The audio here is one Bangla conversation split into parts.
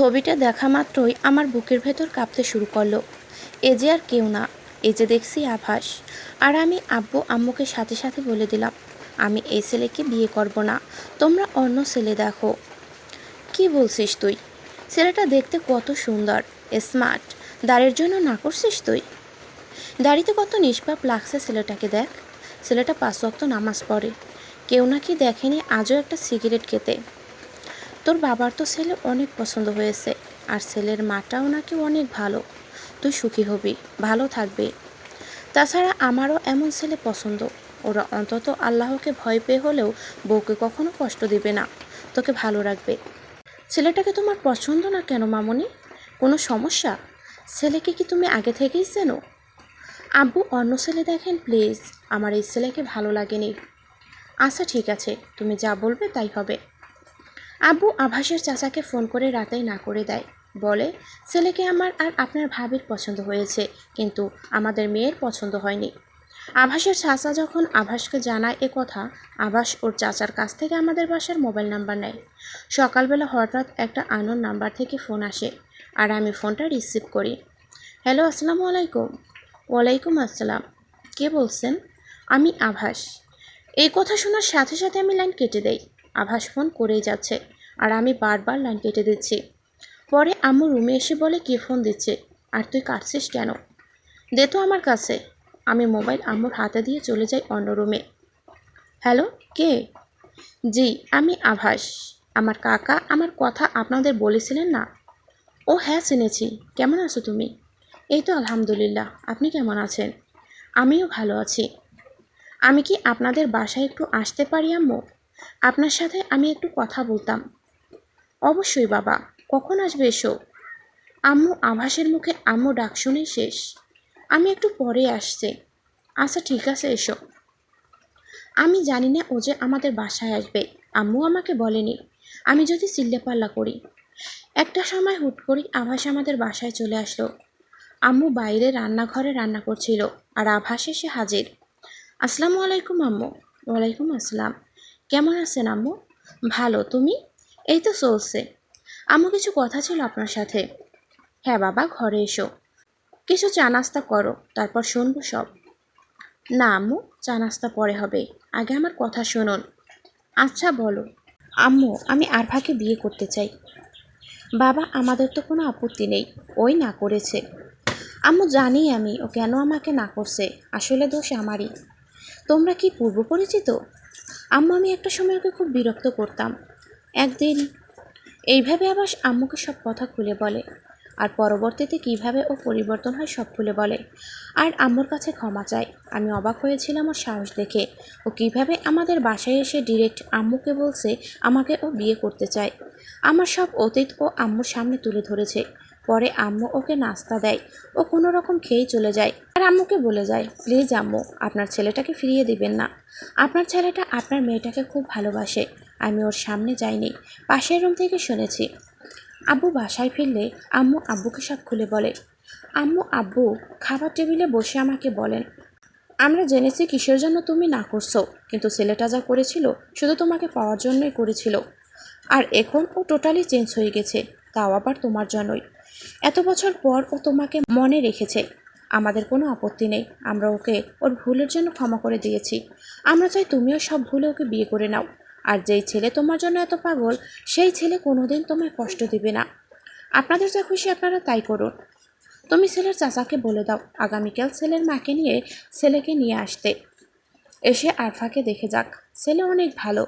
ছবিটা দেখা মাত্রই আমার বুকের ভেতর কাঁপতে শুরু করল। এ যে আর কেউ না, এ যে দেখছি আভাস। আর আমি আব্বু আম্মুকে সাথে সাথে বলে দিলাম, আমি এই ছেলেকে বিয়ে করব না, তোমরা অন্য ছেলে দেখো। কি বলছিস তুই? ছেলেটা দেখতে কত সুন্দর, স্মার্ট। দাড়ির জন্য না করছিস তুই? দাড়িতে কত নিষ্পাপ লাগছে ছেলেটাকে দেখ। ছেলেটা পাঁচ ওয়াক্ত নামাজ পড়ে। কেউ নাকি দেখেনি আজও একটা সিগারেট খেতে। তোর বাবার তো ছেলে অনেক পছন্দ হয়েছে, আর ছেলের মাটাও নাকি অনেক ভালো। তুই সুখী হবি, ভালো থাকবি। তাছাড়া আমারও এমন ছেলে পছন্দ। ওরা অন্তত আল্লাহকে ভয় পেয়ে হলেও বউকে কখনো কষ্ট দিবে না। তোকে ভালো রাখবে। ছেলেটাকে তোমার পছন্দ না কেন, মামনি? কোনো সমস্যা? ছেলেকে কি তুমি আগে থেকেই চেনো? আব্বু, অন্য ছেলে দেখেন প্লিজ। আমার এই ছেলেকে ভালো লাগেনি। আচ্ছা ঠিক আছে। তুমি যা বলবে তাই হবে। আব্বু আভাসের চাচাকে ফোন করে রাতেই না করে দেয়। বলে, ছেলেকে আমার আর আপনার ভাবির পছন্দ হয়েছে, কিন্তু আমাদের মেয়ের পছন্দ হয়নি। আভাসের চাচা যখন আভাসকে জানায় এ কথা, আভাস ওর চাচার কাছ থেকে আমাদের বাসার মোবাইল নাম্বার নেয়। সকালবেলা হঠাৎ একটা আনন নাম্বার থেকে ফোন আসে, আর আমি ফোনটা রিসিভ করি। হ্যালো, আসসালামু আলাইকুম। ওয়ালাইকুম আসসালাম। কে বলছেন? আমি আভাস। এই কথা শোনার সাথে সাথে আমি লাইন কেটে দেই। আভাস ফোন করেই যাচ্ছে আর আমি বারবার লাইন কেটে দিচ্ছি। পরে আম্মু রুমে এসে বলে, কে ফোন দিচ্ছে? আর তুই কাটছিস কেন? দে তো আমার কাছে। আমি মোবাইল আম্মুর হাতে দিয়ে চলে যাই অন্য রুমে। হ্যালো, কে? জি, আমি আভাস। আমার কাকা আমার কথা আপনাদের বলেছিলেন না? ও হ্যাঁ চিনেছি। কেমন আছো তুমি? এই তো আলহামদুলিল্লাহ। আপনি কেমন আছেন? আমিও ভালো আছি। আমি কি আপনাদের বাসায় একটু আসতে পারি, আম্মু? আপনার সাথে আমি একটু কথা বলতাম। অবশ্যই বাবা, কখন আসবে এসো? আম্মু আভাসের মুখে আম্মু ডাক শুনে শেষ। আমি একটু পরে আসছে। আচ্ছা ঠিক আছে, এসো। আমি জানি না ও যে আমাদের বাসায় আসবে। আম্মু আমাকে বলেনি। আমি যদি চিল্লেপাল্লা করি। একটা সময় হুট করেই আভাস আমাদের বাসায় চলে আসলো। আম্মু বাইরে রান্নাঘরে রান্না করছিল, আর আভাস এসে হাজির। আসসালামু আলাইকুম, আম্মু। ওয়ালাইকুম আসসালাম। কেমন আছেন আম্মু? ভালো, তুমি? এই তো চলছে। আম্মু, কিছু কথা ছিল আপনার সাথে? হ্যাঁ বাবা, ঘরে এসো। কিছু চা নাস্তা করো, তারপর শুনব সব। না আম্মু, চা নাস্তা পরে হবে। আগে আমার কথা শুনুন। আচ্ছা বলো। আম্মু, আমি আরভাকে বিয়ে করতে চাই। বাবা, আমাদের তো কোনো আপত্তি নেই। ওই না করেছে। আম্মু, জানি আমি ও কেন আমাকে না করছে। আসলে দোষ আমারই। তোমরা কি পূর্ব পরিচিত? আম্মু, আমি একটা সময় ওকে খুব বিরক্ত করতাম। একদিন এইভাবে আবার আম্মুকে সব কথা খুলে বলে, আর পরবর্তীতে কীভাবে ও পরিবর্তন হয় সব খুলে বলে। আর আম্মুর কাছে ক্ষমা চায় আমি অবাক হয়েছিলাম ওর সাহস দেখে। ও কীভাবে আমাদের বাসায় এসে ডিরেক্ট আম্মুকে বলছে আমাকে ও বিয়ে করতে চায়। আমার সব অতীত ও আম্মুর সামনে তুলে ধরেছে। পরে আম্মু ওকে নাস্তা দেয়। ও কোনো রকম খেয়েই চলে যায়। আর আম্মুকে বলে যায়, প্লিজ আম্মু, আপনার ছেলেটাকে ফিরিয়ে দিবেন না। আপনার ছেলেটা আপনার মেয়েটাকে খুব ভালোবাসে। আমি ওর সামনে যাইনি। পাশের রুম থেকে শুনেছি। আব্বু বাসায় ফিরলে আম্মু আব্বুকে সব খুলে বলে, আম্মু, আব্বু, খাবার টেবিলে বসে আমাকে বলেন। আমরা জেনেছি কিসের জন্য তুমি না করছ, কিন্তু ছেলেটা যা করেছিল, শুধু তোমাকে পাওয়ার জন্যই করেছিল। আর এখন ও টোটালি চেঞ্জ হয়ে গেছে, তাও আবার তোমার জন্যই। এত বছর পর ও তোমাকে মনে রেখেছে। আমাদের কোনো আপত্তি নেই। আমরা ওকে ওর ভুলের জন্য ক্ষমা করে দিয়েছি। আমরা চাই তুমিও সব ভুলে ওকে বিয়ে করে নাও। আর যেই ছেলে তোমার জন্য এত পাগল, সেই ছেলে কোনোদিন তোমায় কষ্ট দিবে না। আপনাদের যা খুশি আপনারা তাই করুন। তুমি ছেলের চাচাকে বলে দাও, আগামীকাল ছেলের মাকে নিয়ে ছেলেকে নিয়ে আসতে। এসে আরফাকে দেখে যাক। ছেলে অনেক ভালো।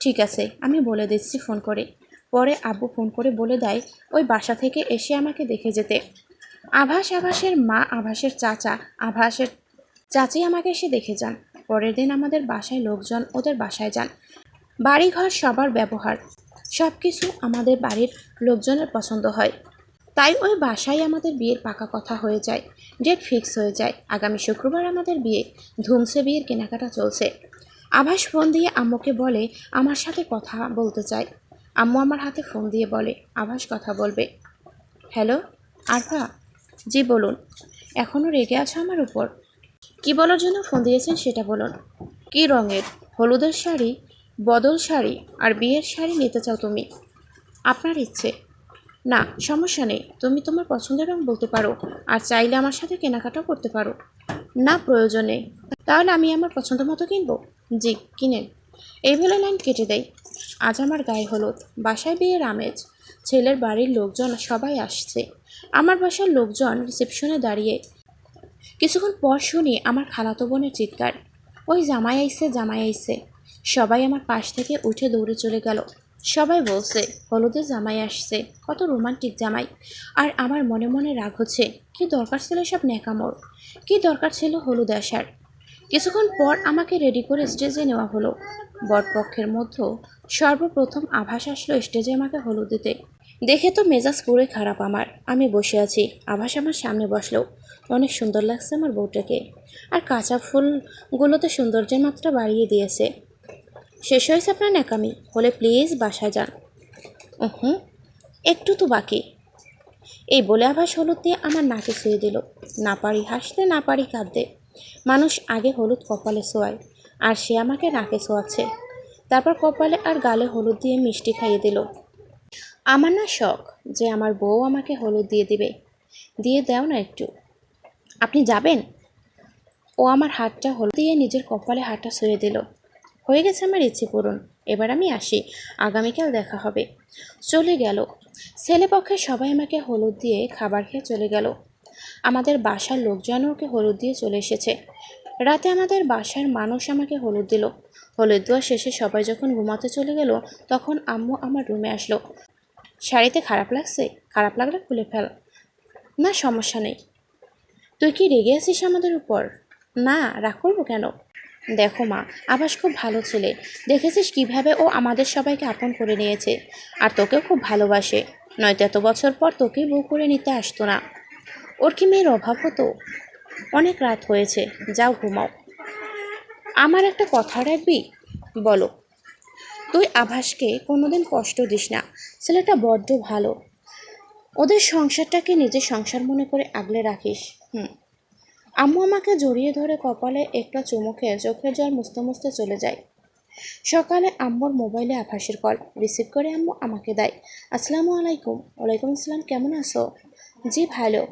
ঠিক আছে, আমি বলে দিচ্ছি ফোন করে। পরে আব্বু ফোন করে বলে দেয়, ওই বাসা থেকে এসে আমাকে দেখে যেতে। আভাস আভাসের মা, আভাসের চাচা, আভাসের চাচি আমাকে এসে দেখে যান। পরের দিন আমাদের বাসায় লোকজন ওদের বাসায় যান। বাড়িঘর সবার ব্যবহার। সব কিছু আমাদের বাড়ির লোকজনের পছন্দ হয়। তাই ওই বাসায় আমাদের বিয়ের পাকা কথা হয়ে যায়, ডেট ফিক্স হয়ে যায়। আগামী শুক্রবার আমাদের বিয়ে, ধুমসে বিয়ের কেনাকাটা চলছে। আভাস ফোন দিয়ে আম্মুকে বলে, আমার সাথে কথা বলতে চায় আম্মু আমার হাতে ফোন দিয়ে বলে, আভাস কথা বলবে। হ্যালো, আরফা? জি, বলুন। এখনও রেগে আছো আমার উপর? কি বলার জন্য ফোন দিয়েছেন সেটা বলুন। কি রঙের? হলুদের শাড়ি। বদল শাড়ি। আর বিয়ের শাড়ি নিতে চাও তুমি? আপনার ইচ্ছে। না, সমস্যা নেই। তুমি তোমার পছন্দের রং বলতে পারো, আর চাইলে আমার সাথে কেনাকাটাও করতে পারো। না, প্রয়োজনে। তাহলে আমি আমার পছন্দ মতো কিনবো? জি, কিনেন। এই বলে লাইন কেটে দেয় আজ আমার গায়ে হলুদ, বাসায় বিয়ের আমেজ, ছেলের বাড়ির লোকজন, সবাই আসছে। আমার বাসার লোকজন রিসেপশনে দাঁড়িয়ে। কিছুক্ষণ পর শুনি আমার খালাতো বোনের চিৎকার। ওই জামাই আইসে জামাই আইসে সবাই আমার পাশ থেকে উঠে দৌড়ে চলে গেল। সবাই বলছে হলুদের জামাই আসছে, কত রোমান্টিক জামাই। আর আমার মনে মনে রাগ হচ্ছে, কি দরকার ছিল সব ন্যাকামোর? কি দরকার ছিল হলুদ আসার? কিছুক্ষণ পর আমাকে রেডি করে স্টেজে নেওয়া হলো। বরপক্ষের মধ্যে সর্বপ্রথম আভাস আসলো স্টেজে আমাকে হলুদ দিতে। দেখে তো মেজাজ পুরোই খারাপ আমার। আমি বসে আছি। আভাস আমার সামনে বসল। অনেক সুন্দর লাগছে আমার বউটাকে। আর কাঁচা ফুলগুলোতে সৌন্দর্যের মাত্রা বাড়িয়ে দিয়েছে। শেষ হয়েছে আপনার ন্যাকামি। হলে প্লিজ বাসায় যান। হুম একটু তো বাকি। এই বলে আভাস হলুদ দিয়ে আমার নাকে ছুঁয়ে দিল। না পারি হাসতে, না পারি কাঁদতে। মানুষ আগে হলুদ কপালে শোয়ায়, আর সে আমাকে নাকে শোয়াচ্ছে। তারপর কপালে আর গালে হলুদ দিয়ে মিষ্টি খাইয়ে দিল। আমার না শখ যে আমার বউ আমাকে হলুদ দিয়ে দিবে। দিয়ে দাও না একটু। আপনি যাবেন? ও আমার হাতটা হলুদ দিয়ে নিজের কপালে হাতটা ছুঁয়ে দিল। হয়ে গেছে আমার ইচ্ছে পূরণ। এবার আমি আসি। আগামীকাল দেখা হবে। চলে গেল। ছেলেপক্ষে সবাই আমাকে হলুদ দিয়ে খাবার খেয়ে চলে গেল। আমাদের বাসার লোকজনও ওকে হলুদ দিয়ে চলে এসেছে। রাতে আমাদের বাসার মানুষ আমাকে হলুদ দিল। হলুদ দেওয়া শেষে সবাই যখন ঘুমাতে চলে গেল, তখন আম্মু আমার রুমে আসলো। শাড়িতে খারাপ লাগছে? খারাপ লাগলে খুলে ফেল। না, সমস্যা নেই। তুই কি রেগে আছিস আমাদের উপর? না, রাগ করব কেন? দেখো মা, আবাস খুব ভালো ছেলে। দেখেছিস কীভাবে ও আমাদের সবাইকে আপন করে নিয়েছে। আর তোকেও খুব ভালোবাসে। নয়তো এত বছর পর তোকেই বউ করে নিতে আসতো না। ওর কি মেয়ের অভাব হতো? অনেক রাত হয়েছে, যাও ঘুমাও। আমার একটা কথা রাখবি? বলো। তুই আভাসকে কোনোদিন কষ্ট দিস না, ছেলেটা বড্ড ভালো। ওদের সংসারটাকে নিজের সংসার মনে করে আগলে রাখিস, হুম। আম্মু আমাকে জড়িয়ে ধরে কপালে একটা চুমুকে চোখের জল মুছতে মুছতে চলে যায়। সকালে আম্মুর মোবাইলে আভাসের কল, রিসিভ করে আম্মু আমাকে দেয়। আসসালামু আলাইকুম, ওয়ালাইকুম আসসালাম, কেমন আছো? জি, ভালো।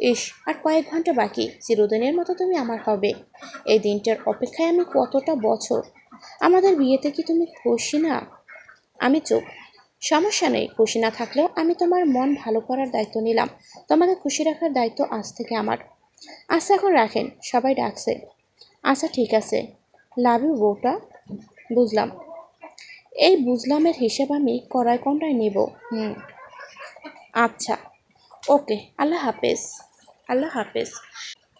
ইস, আর কয়েক ঘণ্টা বাকি, চিরদিনের মতো তুমি আমার হবে। এই দিনটার অপেক্ষায় আমি কতটা বছর? আমাদের বিয়েতে কি তুমি খুশি না? আমি চুপ। সমস্যা নেই, খুশি না থাকলেও আমি তোমার মন ভালো করার দায়িত্ব নিলাম। তোমাকে খুশি রাখার দায়িত্ব আজ থেকে আমার। আচ্ছা এখন রাখেন, সবাই ডাকছে। আচ্ছা ঠিক আছে। লাভ ইউ বউটা? বুঝলাম। এই বুঝলামের হিসেব আমি কড়াই কোনটায় নেব। হুম। আচ্ছা। ওকে, আল্লাহ হাফেজ। আল্লাহ হাফেজ।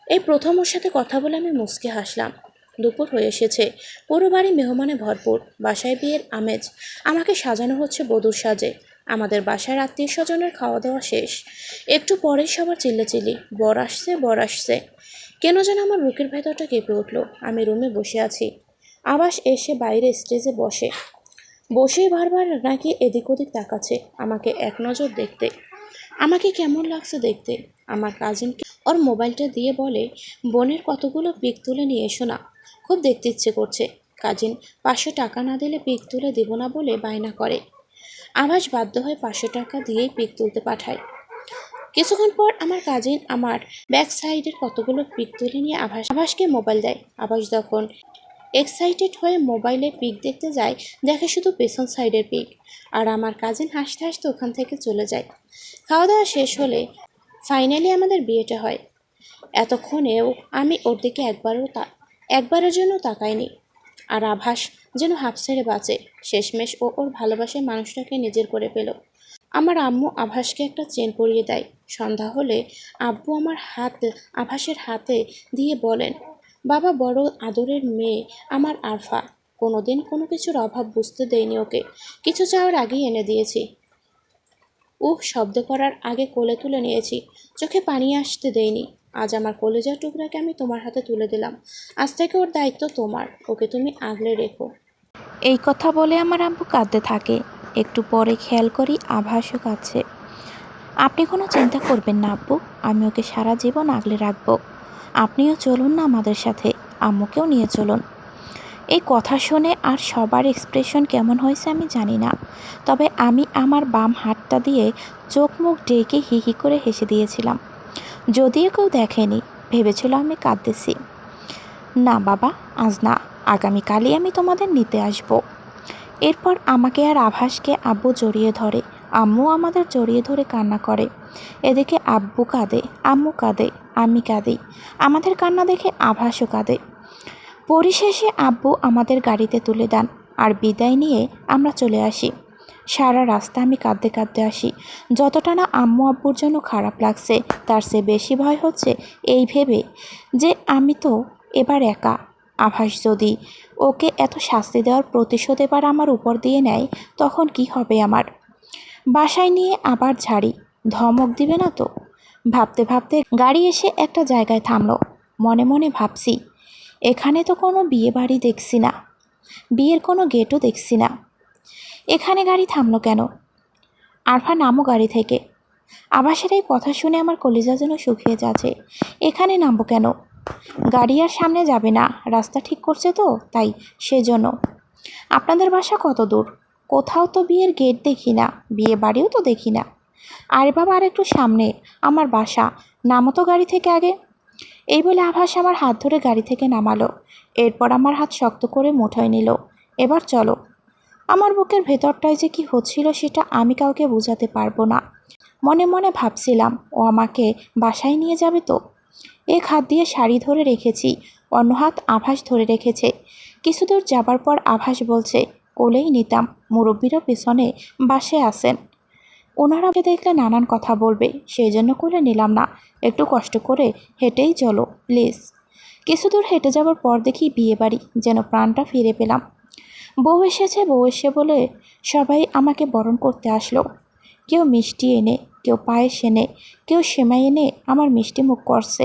এই প্রথম ওর সাথে কথা বলে আমি মুচকে হাসলাম। দুপুর হয়ে এসেছে। পুরো বাড়ি মেহমানে ভরপুর। বাসায় বিয়ের আমেজ। আমাকে সাজানো হচ্ছে বধূর সাজে। আমাদের বাসার আত্মীয় স্বজনের খাওয়া দাওয়া শেষ। একটু পরেই সবার চিল্লাচিল্লি। বর আসছে বর আসছে। কেন যেন আমার বুকের ভেতরটা কেঁপে উঠল। আমি রুমে বসে আছি। আবাস এসে বাইরে স্টেজে বসে। বসেই বারবার নাকি এদিক ওদিক তাকাচ্ছে। আমাকে এক নজর দেখতে। আমাকে কেমন লাগছে দেখতে? আমার কাজিনকে ওর মোবাইলটা দিয়ে বলে, বোনের কতগুলো পিক তুলে নিয়ে এসো না। খুব দেখতে ইচ্ছে করছে। কাজিন পাঁচশো টাকা না দিলে পিক তুলে দেবো না বলে বায়না করে। আভাস বাধ্য হয়ে পাঁচশো টাকা দিয়েই পিক তুলতে পাঠায়। কিছুক্ষণ পর আমার কাজিন আমার ব্যাক সাইডের কতগুলো পিক তুলে নিয়ে আভাস, আভাসকে মোবাইল দেয়। আভাস যখন এক্সাইটেড হয়ে মোবাইলে পিক দেখতে যায়, দেখে শুধু পেছন সাইডের পিক। আর আমার কাজিন হাসতে হাসতে ওখান থেকে চলে যায়। খাওয়া দাওয়া শেষ হলে ফাইনালি আমাদের বিয়েটা হয়। এতক্ষণেও আমি ওর দিকে একবারও তা, একবারের জন্য তাকাইনি। আর আভাস যেন হাফ ছেড়ে বাঁচে, শেষমেশ ও ওর ভালোবাসার মানুষটাকে নিজের করে পেল। আমার আম্মু আভাসকে একটা চেন পরিয়ে দেয়। সন্ধ্যা হলে আব্বু আমার হাত, আভাসের হাতে দিয়ে বলেন বাবা বড় আদরের মেয়ে, আমার আরফা। কোনোদিন কোনো কিছুর অভাব বুঝতে দেয়নি ওকে। কিছু চাওয়ার আগেই এনে দিয়েছি। উহ, শব্দ করার আগে কোলে তুলে নিয়েছি। চোখে পানি আসতে দেয়নি। আজ আমার কলেজার টুকরাকে আমি তোমার হাতে তুলে দিলাম। আজ থেকে ওর দায়িত্ব তোমার। ওকে তুমি আগলে রেখো। এই কথা বলে আমার আব্বু কাঁদতে থাকে। একটু পরে খেয়াল করি আভাসও কাছে আপনি কোনো চিন্তা করবেন না আব্বু। আমি ওকে সারা জীবন আগলে রাখব। আপনিও চলুন না আমাদের সাথে, আম্মুকেও নিয়ে চলুন। এই কথা শুনে আর সবার এক্সপ্রেশন কেমন হয়েছে আমি জানি না, তবে আমি আমার বাম হাতটা দিয়ে চোখ মুখ ডেকে হি হি করে হেসে দিয়েছিলাম। যদিও কেউ দেখেনি, ভেবেছিল আমি কাঁদতেছি। না বাবা, আজ না, আগামীকালই আমি তোমাদের নিতে আসব। এরপর আমাকে আর আভাসকে আব্বু জড়িয়ে ধরে আম্মু আমাদের জড়িয়ে ধরে কান্না করে। এদিকে আব্বু কাঁদে, আম্মু কাঁদে, আমি কাঁদি। আমাদের কান্না দেখে আভাসও কাঁদে। পরিশেষে আব্বু আমাদের গাড়িতে তুলে দেন আর বিদায় নিয়ে আমরা চলে আসি। সারা রাস্তা আমি কাঁদতে কাঁদতে আসি। যতটা না আম্মু আব্বুর জন্য খারাপ লাগছে, তার চেয়ে বেশি ভয় হচ্ছে এই ভেবে যে আমি তো এবার একা। আভাস যদি ওকে এত শাস্তি দেওয়ার প্রতিশোধ এবার আমার উপর দিয়ে নেয়, তখন কি হবে আমার? বাসায় নিয়ে আবার ঝাড়ি ধমক দিবে না তো? ভাবতে ভাবতে গাড়ি এসে একটা জায়গায় থামলো। মনে মনে ভাবছি, এখানে তো কোনো বিয়ে বাড়ি দেখছি না। বিয়ের কোনো গেটও দেখছি না। এখানে গাড়ি থামলো কেন? আরফা নামো গাড়ি থেকে। আবাসের এই কথা শুনে আমার কলিজা যেন শুকিয়ে যাচ্ছে। এখানে নামবো কেন? গাড়ি আর সামনে যাবে না। রাস্তা ঠিক করছে তো, তাই সেজন্য। আপনাদের বাসা কত দূর? কোথাও তো বিয়ের গেট দেখি না, বিয়ে বাড়িও তো দেখি না। আরে বাবা, আর একটু সামনে, আমার বাসা, নামো তো গাড়ি থেকে আগে। এই বলে আভাস আমার হাত ধরে গাড়ি থেকে নামালো। এরপর আমার হাত শক্ত করে মুঠোয় নিল। এবার চলো। আমার বুকের ভেতরটায় যে কি হচ্ছিল সেটা আমি কাউকে বোঝাতে পারব না। মনে মনে ভাবছিলাম, ও আমাকে বাসায় নিয়ে যাবে তো? এক হাত দিয়ে শাড়ি ধরে রেখেছি, অন্য হাত আভাস ধরে রেখেছে। কিছু দূর যাবার পর আভাস বলছে কোলেই নিতাম, মুরব্বীরা পেছনে বাসে আসেন ওনারা দেখলে নানান কথা বলবে, সেই জন্য কোলে নিলাম না। একটু কষ্ট করে হেঁটেই চলো, প্লিজ। কিছু দূর হেঁটে যাওয়ার পর দেখি বিয়ে বাড়ি যেন প্রাণটা ফিরে পেলাম। বউ এসেছে, বউ এসে বলে, সবাই আমাকে বরণ করতে আসলো। কেউ মিষ্টি এনে, কেউ পায়েস এনে, কেউ সেমাই এনে আমার মিষ্টি মুখ করছে।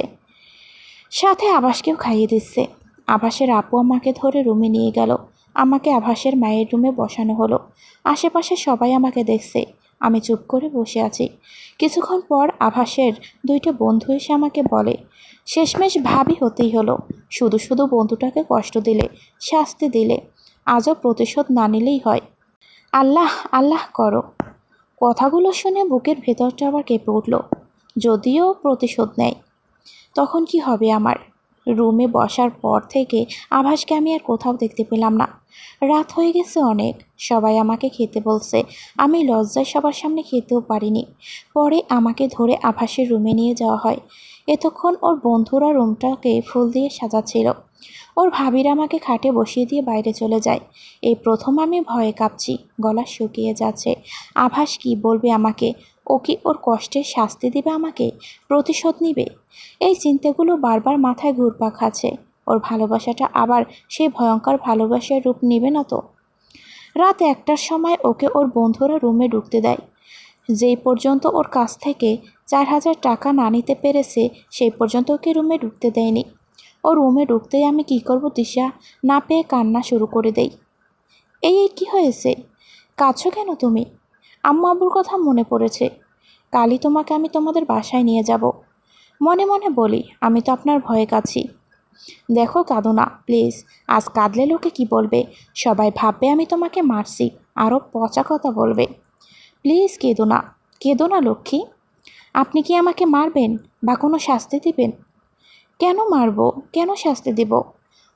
সাথে আবাসকেও খাইয়ে দিচ্ছে। আবাসের আপু আমাকে ধরে রুমে নিয়ে গেল। আমাকে আভাসের মায়ের রুমে বসানো হলো। আশেপাশে সবাই আমাকে দেখছে। আমি চুপ করে বসে আছি। কিছুক্ষণ পর আভাসের দুইটা বন্ধু এসে আমাকে বলে, শেষমেশ ভাবি হতেই হলো। শুধু শুধু বন্ধুটাকে কষ্ট দিলে, শাস্তি দিলে, আজও প্রতিশোধ না নিলেই হয়। আল্লাহ আল্লাহ করো। কথাগুলো শুনে বুকের ভেতরটা আবার কেঁপে উঠল। যদিও প্রতিশোধ নেয় তখন কি হবে আমার? রুমে বসার পর থেকে আভাসকে আমি আর কোথাও দেখতে পেলাম না। রাত হয়ে গেছে অনেক। সবাই আমাকে খেতে বলছে, আমি লজ্জায় সবার সামনে খেতেও পারিনি। পরে আমাকে ধরে আভাসের রুমে নিয়ে যাওয়া হয়। এতক্ষণ ওর বন্ধুরা রুমটাকে ফুল দিয়ে সাজাচ্ছিল। ওর ভাবিরা আমাকে খাটে বসিয়ে দিয়ে বাইরে চলে যায়। এই প্রথম আমি ভয়ে কাঁপছি, গলা শুকিয়ে যাচ্ছে। আভাস কি বলবে আমাকে? ও কি ওর কষ্টের শাস্তি দিবে আমাকে? প্রতিশোধ নিবে? এই চিন্তাগুলো বারবার মাথায় ঘুরপাক খাচ্ছে। ওর ভালোবাসাটা আবার সেই ভয়ঙ্কর ভালোবাসার রূপ নেবে না তো? রাত একটার সময় ওকে ওর বন্ধুরা রুমে ঢুকতে দেয়। যেই পর্যন্ত ওর কাছ থেকে চার হাজার টাকা না নিতে পেরেছে, সেই পর্যন্ত ওকে রুমে ঢুকতে দেয়নি। ও রুমে ঢুকতেই আমি কী করব দিশা? না পেয়ে কান্না শুরু করে দেই। এই এই কী হয়েছে? কাছো কেন তুমি? আম্মু আব্বুর কথা মনে পড়েছে। কালই তোমাকে আমি তোমাদের বাসায় নিয়ে যাব। মনে মনে বলি, আমি তো আপনার ভয়ে কাছি দেখো কাঁদো না প্লিজ, আজ কাঁদলে লোকে কি বলবে? সবাই ভাববে আমি তোমাকে মারছি আরও পচা কথা বলবে। প্লিজ কেঁদো না কেঁদো না লক্ষ্মী, আপনি কি আমাকে মারবেন বা কোনো শাস্তি দিবেন? কেন মারবো? কেন শাস্তি দিব?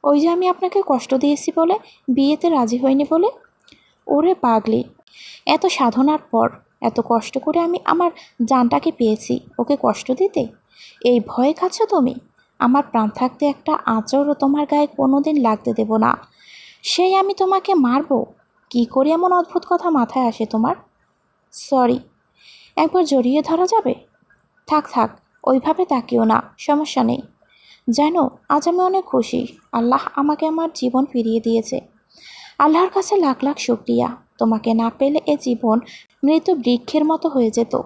ওই যে আমি আপনাকে কষ্ট দিয়েছি বলে বিয়েতে রাজি হইনি বলে? ওরে পাগলি, এত সাধনার পর, এত কষ্ট করে আমি আমার জানটাকে পেয়েছি, ওকে কষ্ট দিতে? এই ভয়ে খাচ্ছ তুমি? আমার প্রাণ থাকতে একটা আঁচড়ও তোমার গায়ে কোনো দিন লাগতে দেব না। সেই আমি তোমাকে মারবো। কি করে এমন অদ্ভুত কথা মাথায় আসে তোমার? সরি একবার জড়িয়ে ধরা যাবে? থাক থাক, ওইভাবে তাকিও না, সমস্যা নেই। জানো, আজ আমি অনেক খুশি। আল্লাহ আমাকে আমার জীবন ফিরিয়ে দিয়েছে। আল্লাহর কাছে লাখ লাখ শুক্রিয়া। তোমাকে না পেলে এ জীবন মৃত বৃক্ষের মতো হয়ে যেত।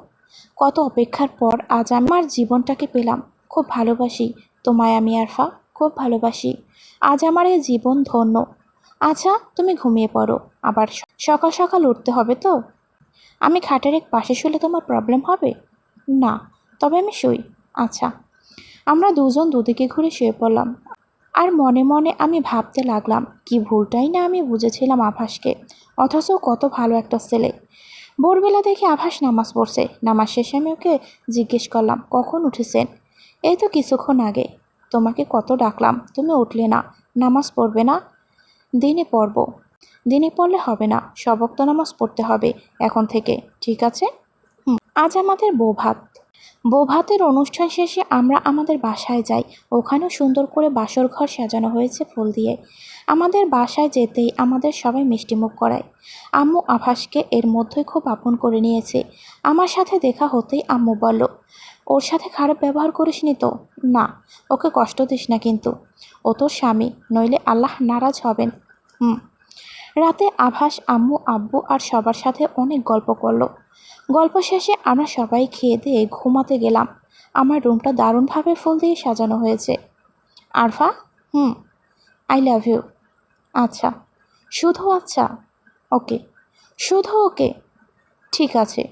কত অপেক্ষার পর আজ আমার জীবনটাকে পেলাম। খুব ভালোবাসি। তোমায় আমি, আরফা, খুব ভালোবাসি। আজ আমার এই জীবন ধন্য। আচ্ছা তুমি ঘুমিয়ে পড়ো। আবার সকাল সকাল উঠতে হবে তো? আমি খাটের এক পাশে শুলে তোমার প্রবলেম হবে? না, তবে আমি শুই। আচ্ছা। আমরা দুজন দুদিকে ঘুরে শুয়ে পড়লাম। আর মনে মনে আমি ভাবতে লাগলাম, কি ভুলটাই না আমি বুঝেছিলাম আভাসকে। অথচ কত ভালো একটা ছেলে। ভোরবেলা দেখে আভাস নামাজ পড়ছে। নামাজ শেষে আমি ওকে জিজ্ঞেস করলাম, কখন উঠেছেন? এই তো কিছুক্ষণ আগে। তোমাকে কত ডাকলাম, তুমি উঠলে না, নামাজ পড়বে না? দিনে পড়ব। দিনে পড়লে হবে না, সবক্ত নামাজ পড়তে হবে এখন থেকে, ঠিক আছে? আজ আমাদের বৌভাত। বৌভাতের অনুষ্ঠান শেষে আমরা আমাদের বাসায় যাই। ওখানেও সুন্দর করে বাসর ঘর সাজানো হয়েছে ফুল দিয়ে। আমাদের বাসায় যেতেই আমাদের সবাই মিষ্টিমুখ করায়। আম্মু আভাসকে এর মধ্যেই খুব আপন করে নিয়েছে। আমার সাথে দেখা হতেই আম্মু বলল ওর সাথে খারাপ ব্যবহার করিস নি তো? না, ওকে কষ্ট দিস না কিন্তু। ও তোর স্বামী, নইলে আল্লাহ নারাজ হবেন। হুম। রাতে আভাস, আম্মু, আব্বু আর সবার সাথে অনেক গল্প করল। গল্প শেষে আমরা সবাই খেয়ে দিয়ে ঘুমাতে গেলাম। আমার রুমটা দারুণভাবে ফুল দিয়ে সাজানো হয়েছে। আরফা? হুম। I love you. আচ্ছা। শুধু আচ্ছা? ওকে। শুধু ওকে? ঠিক আছে।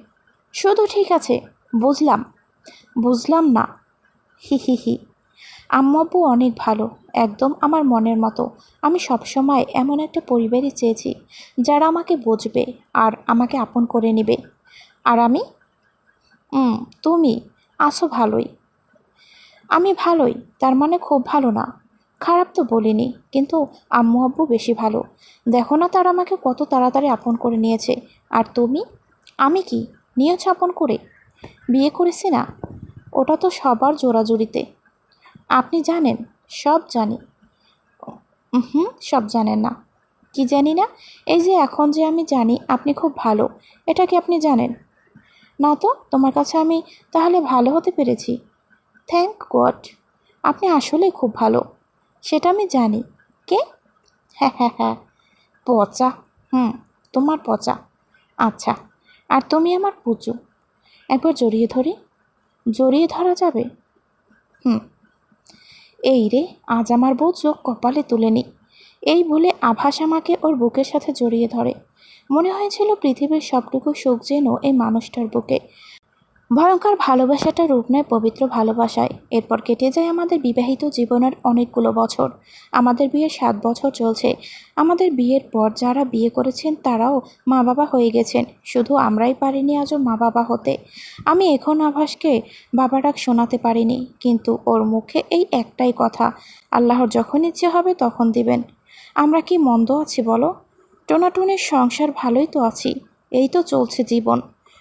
শুধু ঠিক আছে। বুঝলাম। বুঝলাম না। হি হি হি। আম্মু আব্বু অনেক ভালো, একদম আমার মনের মতো। আমি সবসময় এমন একটা পরিবারই চেয়েছি, যারা আমাকে বুঝবে আর আমাকে আপন করে নেবে। আর আমি? তুমি? আছো ভালোই। আমি ভালোই, তার মানে খুব ভালো না। খারাপ তো বলিনি, কিন্তু আম্মু আব্বু বেশি ভালো। দেখো না তারা আমাকে কত তাড়াতাড়ি আপন করে নিয়েছে। আর তুমি? আমি কি? নিয়েছ আপন করে? বিয়ে করেছি না? ওটা তো সবার জোড়াজুড়িতে আপনি জানেন, সব জানি। হুম, সব জানেন না। কি জানি না? এই যে এখন যে আমি জানি, আপনি খুব ভালো। এটা কি আপনি জানেন? না তো, তোমার কাছে আমি তাহলে ভালো হতে পেরেছি। Thank God. আপনি আসলেই খুব ভালো। সেটা আমি জানি। কে? হ্যাঁ হ্যাঁ হ্যাঁ। পচা। হুম, তোমার পচা। আচ্ছা আর তুমি আমার পুচু। একবার জড়িয়ে ধরি। জড়িয়ে ধরা যাবে? হুম। এই রে, আজ আমার বউ চোখ কপালে তুলে তুলেনি। এই বলে আভাস আমাকে ওর বুকের সাথে জড়িয়ে ধরে। মনে হয়েছিল পৃথিবীর সবটুকু সুখ যেন এই মানুষটার বুকে। ভয়ঙ্কর ভালোবাসাটা রূপ নেয় পবিত্র ভালোবাসায়। এরপর কেটে যায় আমাদের বিবাহিত জীবনের অনেকগুলো বছর। আমাদের বিয়ের সাত বছর চলছে। আমাদের বিয়ের পর যারা বিয়ে করেছেন তারাও মা বাবা হয়ে গেছেন। শুধু আমরাই পারিনি আজও মা বাবা হতে। আমি এখন আভাসকে বাবা ডাক শোনাতে পারিনি, কিন্তু ওর মুখে এই একটাই কথা, আল্লাহর যখন ইচ্ছে হবে তখন দিবেন। আমরা কি মন্দ আছি বলো? টোনাটুনির সংসার ভালোই তো আছি, এই তো চলছে জীবন।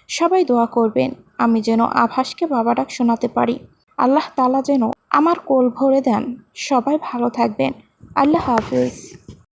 সবাই দোয়া করবেন। আমি যেন আভাসকে বাবা ডাক শোনাতে পারি। আল্লাহ তালা যেন আমার কোল ভরে দেন। সবাই ভালো থাকবেন। আল্লাহ হাফিজ।